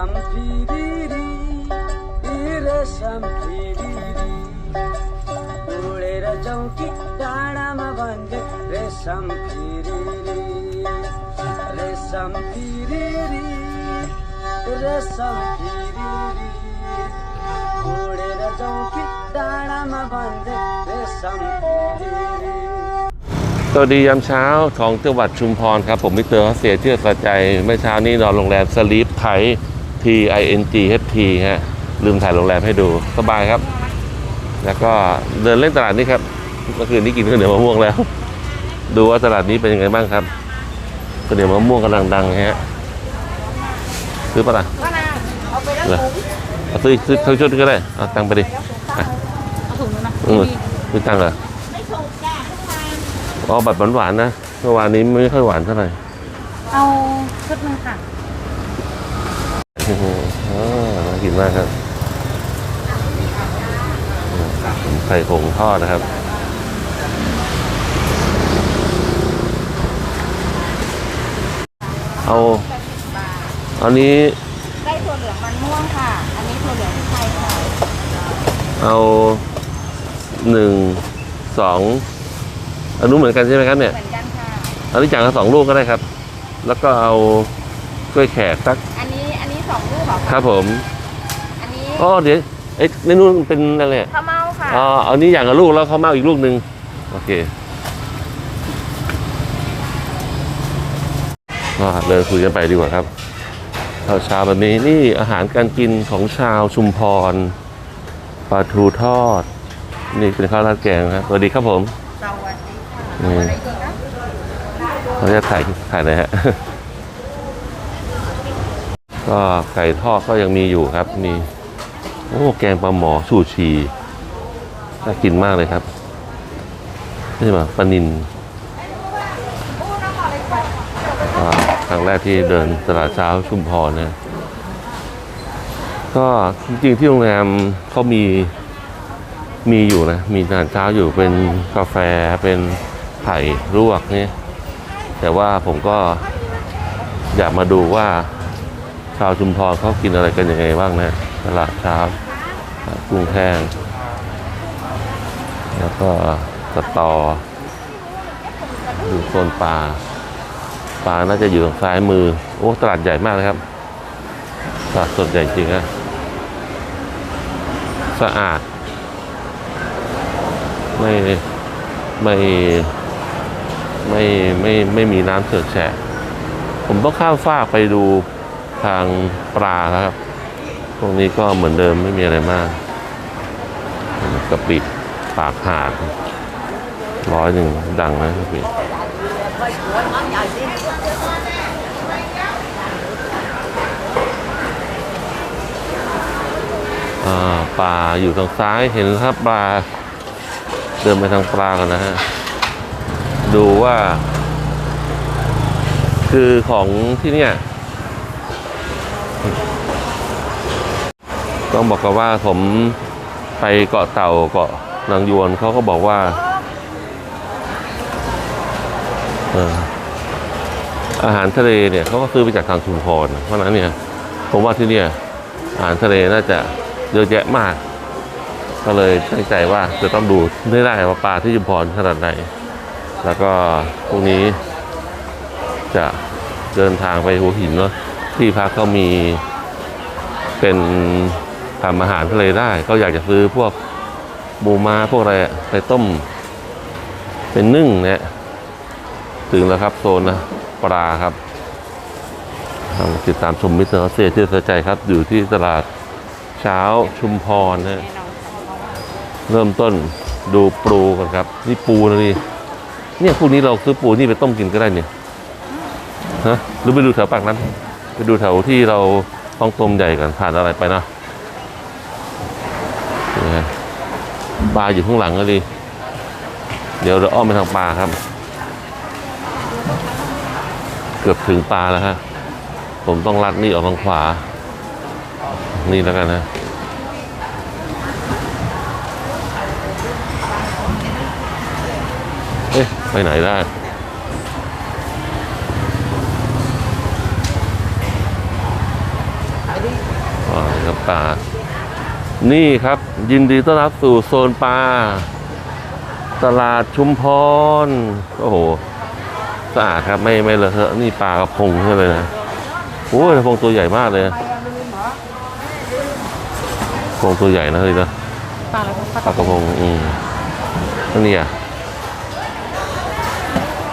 sam piriri ire sam piriri ure ra chauki dana ma bande re sam piriri re sam piriri re sam piriri ure ra chauki dana ma bande re sam piriri สวัสดียามเช้าของจังหวัดชุมพรครับ ผมมิเตอร์เสียเชื่อสะใจเมื่อเช้านี้นอนโรงแรมสลีปไพ T I N G H T ฮะลืมถ่ายโรงแรมให้ดูสบายครับ แล้วก็เดินเล่นตลาดนี้ครับเมื่อคืนนี้กินข้าวเหนียวมะม่วงแล้ว ดูว่าตลาดนี้เป็นยังไงบ้างครับข้าวเหนียวมะม่วงกำลังดังฮะซื้อปะล่ะมะนาวเอาไปแล้วเหรอถุงเอาซื้อซื้อทั้งชุดก็ได้เอาตังค์ไปดิเอาถุงนึงนะเออซื้อตังค์เหรอไม่ถูกจ้ะอ๋อแบบหวานๆนะเมื่อวานนี้ไม่ค่อยหวานเท่าไหร่เอาชุดหนึงค่ะ โอ้โหอ่าน่า กินมากครับไข่ผงทอดนะครับเอาอันนี้ได้ถั่วเหลืองมันม่วงค่ะ อันนี้ถั่วเหลืองไทยค่ะ เอาหนึ่งสองอันนู้นเหมือนกันใช่ไหมครับเนี่ย เหมือนกันค่ะ อันนี้จานละสองลูกก็ได้ครับ แล้วก็เอากล้วยแขกสัก อันนี้อันนี้สองลูกเหรอคคะรับผม อันนี้อ๋อเดี๋ยวเอ๊ะในนู้นเป็นอะไรเนี่ยข้าวเม่าค่ะอ๋ออันนี้อย่างละลูกแล้วเขาวเมาอีกลูกหนึ่งโอเคก็เดินคุยกันไปดีกว่าครับเช้าเช้าๆแบบนี้นี่อาหารการกินของชาวชุมพรปลาทูทอด นี่เป็นข้าวราดแกงครับสวัสดีครับผมสวัสดีค่ะอืมอะไรดีนะเราจะถ่ายถ่ายหน่อยฮะก็ไก่ทอดก็ยังมีอยู่ครับมี โอ้แกงปลาหมอชูชีน่ากินมากเลยครับนี่มาปลานินครั้งแรกที่เดินตลาดเช้าชุมพรนะก็จริงๆที่โรงแรมเขามีมีอยู่นะ มีอาหารเช้าอยู่เป็นกาแฟเป็นไผ่ลวกนี่แต่ว่าผมก็อยากมาดูว่าชาวชุมพรเขากินอะไรกันยังไงบ้างนะตลาดเช้า กุ้งแห้ง แล้วก็สตอดูโซนปลา ปลาน่าจะอยู่ทางซ้ายมือ โอ้ ตลาดใหญ่มากเลยครับ ตลาดสดใหญ่จริงนะสะอาด ไม่ไม่ไม่ไม่ไม่มีน้ำเสือกแฉะผมต้องข้ามฟากไปดูทางปลาครับ ตรงนี้ก็เหมือนเดิมไม่มีอะไรมากกะปิปากหาดร้อยหนึ่งดังนะกะปิปลาอยู่ทางซ้ายเห็นครับปลา เดินไปทางปลากันนะฮะ ดูว่า คือของที่เนี่ย ต้องบอกกันว่าผมไปเกาะเต่าเกาะนางยวนเขาก็บอกว่าอาหารทะเลเนี่ยเขาก็ซื้อไปจากทางชุมพรเพราะฉะนั้นเนี่ยผมว่าที่เนี่ยอาหารทะเลน่าจะเยอะแยะมาก ก็เลยตั้งใจว่าจะต้องดูได้ได้ว่าปลาที่ชุมพรขนาดไหน แล้วก็พรุ่งนี้จะเดินทางไปหัวหินเนาะที่พักก็มีเป็น ทำอาหารทะเลได้ ก็อยากจะซื้อพวกบูมาพวกอะไรไปต้ม เป็นนึ่งเนี่ยถึงแล้วครับโซนนะปลาครับติดตามชมมิสเตอร์เซียที่สนใจครับ อยู่ที่ตลาดเช้าชุมพรนะเริ่มต้นดูปูกันครับ นี่ปูนะนี่เนี่ยพวกนี้เราซื้อปูนี่ไปต้มกินก็ได้เนี่ยฮะหรือไปดูแถวปากนั้น ไปดูแถวที่เราต้องต้มใหญ่กันผ่านอะไรไปนะนี่ไง ปลาอยู่ข้างหลังก็ดี เดี๋ยวเราอ้อมไปทางปลาครับ เกือบถึงปลาแล้วฮะ ผมต้องลัดนี่ออกทางขวา นี่แล้วกันนะเอ๊ะ ไปไหนได้ขายดีปลา นี่ครับยินดีต้อนรับสู่โซนปลาตลาดชุมพร โอ้โหสะอาดครับไม่ไม่เลอะเทอะนี่ปลากระพงใช่เลยนะโอ้ยกระพงตัวใหญ่มากเลยกระพงตัวใหญ่นะเลยนะปลาอะไรปลาปลากระพงอืมแล้วนี่อะ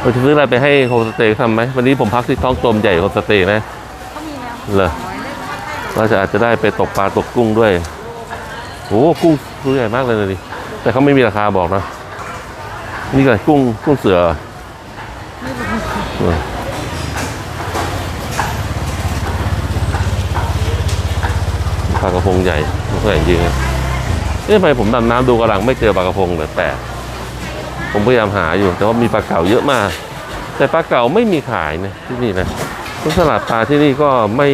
เราจะซื้ออะไรไปให้โฮมสเตย์ทำไหมวันนี้ผมพักที่ท้องกลมใหญ่โฮมสเตย์นะเขามีแล้วเหรอเราจะอาจจะได้ไปตกปลาตกกุ้งด้วย โอ้กุ้งตัวใหญ่มากเลยนะดิแต่เขาไม่มีราคาบอกนะ นี่ก็กุ้งกุ้งเสือปลากระพงใหญ่ตัวใหญ่จริงๆอะเอ๊ะทำไมผมดำน้ำดูกระลังไม่เจอปลากระพงเลยแปลกผมพยายามหาอยู่ แต่ว่ามีปลาเก๋าเยอะมาก แต่ปลาเก๋าไม่มีขายนะที่นี่นะทุกตลาดปลาที่นี่ก็ไม่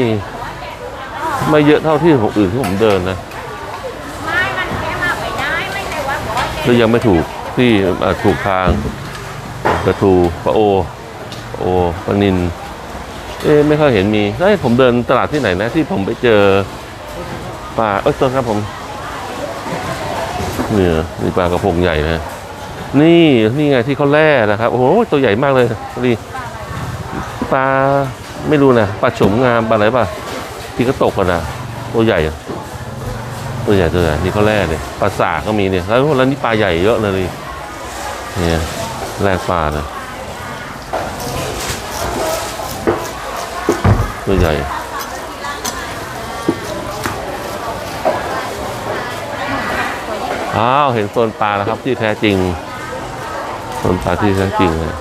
ไม่เยอะเท่าที่ผมอื่นที่ผมเดินนะ ไม่มันแค่มาไปได้ไม่ใช่ว่าบอกว่า หรือยังไม่ถูกที่ถูกทางกระทูปลาโอโอปลานิน เอ๊ไม่ค่อยเห็นมีเอ้ยผมเดินตลาดที่ไหนนะ ที่ผมไปเจอปลาเอ้ยต้นครับผมเนี่ยนี่ปลากระพงใหญ่นะนี่นี่ไงที่เขาแล่นะครับ โอ้โหตัวใหญ่มากเลยดีปลาไม่รู้นะปลาโฉมงามปลาอะไรป่ะที่ก็ตกกันนะตัวใหญ่ ตัวใหญ่ตัวใหญ่นี่เขาแร่เลยปลาสาก็มีเนี่ยแล้วแล้วนี่ปลาใหญ่เยอะเลยเนี่ยแร่ปลานะตัวใหญ่อ้าวเห็นโซนปลาแล้วครับที่แท้จริงโซนปลาที่แท้จริงเลย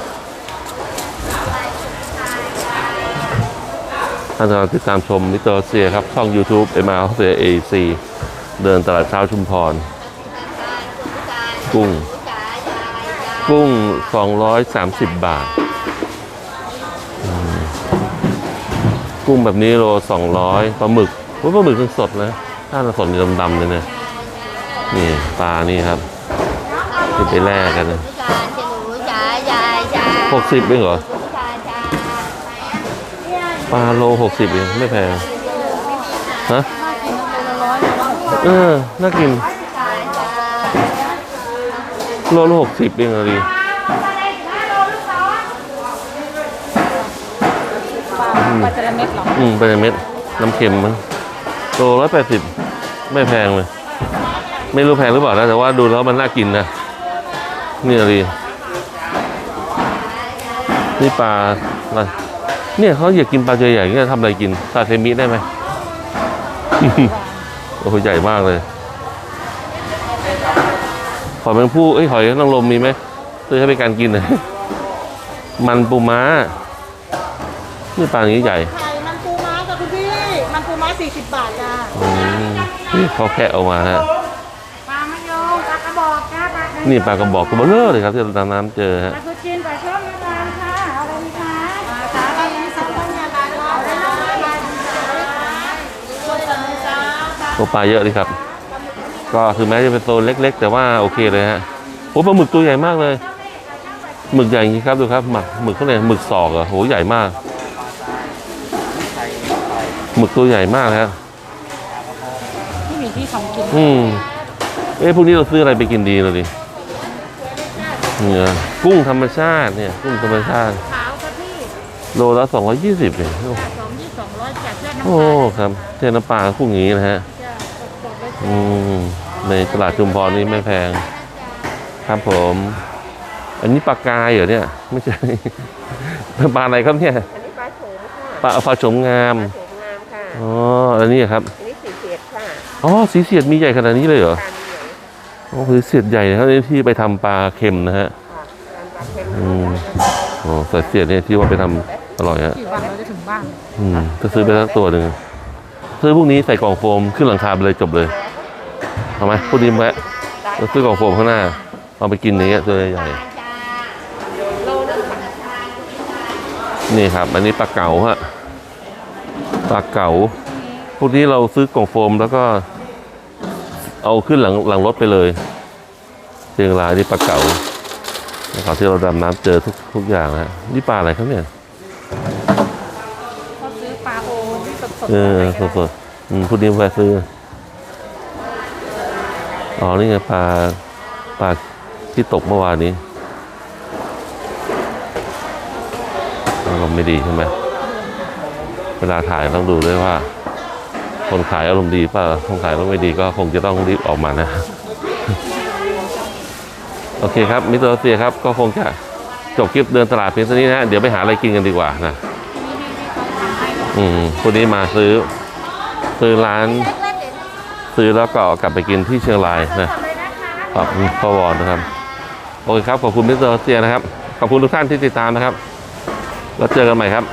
ท่านกำลังติดตามชมมิเตอร์เซียครับ ช่อง YouTube m r c a c เดินตลาดเช้าชุมพร กุ้ง กุ้ง 230 บาท กุ้งแบบนี้โล 200ปลาหมึกปลาหมึกสดนะถ้าสดดำๆเลยเนี่ยนี่ปลานี่ครับที่ไปแลกกันนะหกสิบเองเหรอปลาโลหกสิบเองไม่แพงฮะ เออ น่ากินโลละหกสิบเองอะดิปลาจระเม็ดหรอ อืมเป็นเม็ด น้ำเค็มมั้งโลร้อยแปดสิบไม่แพงเลย ไม่รู้แพงหรือเปล่านะ แต่ว่าดูแล้วมันน่ากินนะ นี่อะดินี่ปลาอะไรเนี่ยเขาอยากกินปลาใหญ่ๆเนี่ยทำอะไรกินซาเซมิได้ไหม โอ้โหใหญ่มากเลย หอยแมงผู้เอ้ยหอยนางรมมีไหมซื้อให้ไปการกินหน่อยมันปูม้านี่ปลาอย่างนี้ใหญ่ไข่มันปูม้ากับคุณพี่ มันปูม้าสี่สิบบาทจ้าอืมนี่เขาแค่ออกมาฮะ ปลามะยงปลากระบอกจ้าปลานี่ปลากระบอกตัวเบลอเลยครับที่เราดำน้ำเจอฮะ ปลาสุจินปลาช่อนปลา ตัวปลาเยอะเลยครับ ก็คือแม้จะเป็นโซนเล็ก ๆ แต่ว่าโอเคเลยฮะโอ้ปลาหมึกตัวใหญ่มากเลย หมึกใหญ่จริงครับดูครับหมึกหมึกเขาเนี่ยหมึกศอกอะโหใหญ่มาก หมึกตัวใหญ่มากครับที่มีที่ทำกินอืมเอ๊ะพวกนี้เราซื้ออะไรไปกินดีเลยดิเนี่ยกุ้งธรรมชาติเนี่ย กุ้งธรรมชาติ ขาวครับพี่โลละสองร้อยยี่สิบเองโอ้สองยี่สองร้อยจัดเลือดน้ำโอ้ตาลครับเทน้ำปลากุ้งอย่างนี้นะฮะจ้าสดๆเลย อืมในตลาดชุมพรนี่ไม่แพง ครับผม อันนี้ปลากายเหรอเนี่ย ไม่ใช่ ปลาอะไรครับเนี่ย อันนี้ปลาโฉมค่ะปลาปลาโฉมงาม ปลาโฉมงามค่ะ อ๋อ อันนี้ครับ อันนี้สีเขียดค่ะ อ๋อ สีเสียดมีใหญ่ขนาดนี้เลยเหรอทานเหนียวโอ้สีเสียดใหญ่นะครับนี่ที่ไปทำปลาเค็มนะฮะค่ะทานปลาเค็มอืมโอ้สายเสียดเนี่ยที่ว่าไปทำอร่อยฮะกี่วันเราจะถึงบ้าน อืมก็ซื้อไปสักตัวหนึ่งซื้อพวกนี้ใส่กล่องโฟมขึ้นหลังคาไปเลยจบเลย เอาไหมพวกนี้แวะเราซื้อกล่องโฟมข้างหน้า เอาไปกินอย่างเงี้ยตัวใหญ่ๆนี่ครับ อันนี้ปลาเก๋าฮะปลาเก๋าพวกนี้เราซื้อกล่องโฟมแล้วก็ เอาขึ้นหลังหลังรถไปเลยเชียงรายนี่ปลาเก๋านะครับที่เราดำน้ำเจอทุกทุกอย่างนะฮะนี่ปลาอะไรครับเนี่ยเขาซื้อปลาโอที่สดๆเออสดๆอืมพวกนี้แวะซื้อ อ๋อ นี่ไงปลาปลาที่ตกเมื่อวานนี้อารมณ์ไม่ดีใช่ไหมเวลาถ่ายต้องดูด้วยว่า คนขายอารมณ์ดีป่ะคนขายอารมณ์ไม่ดีก็คงจะต้องรีบออกมานะ โอเคครับ มิสเตอร์เซียครับก็คงจะจบคลิปเดินตลาดเพียงเท่านี้นะ เดี๋ยวไปหาอะไรกินกันดีกว่านะ อืมคนนี้มาซื้อ ซื้อร้าน ซื้อแล้วก็เอากลับไปกินที่เชียงรายนะขอบคุณพ่อวอนนะครับโอเคครับขอบคุณมิสเตอร์เซียนะครับ ขอบคุณทุกท่านที่ติดตามนะครับ แล้วเจอกันใหม่ครับ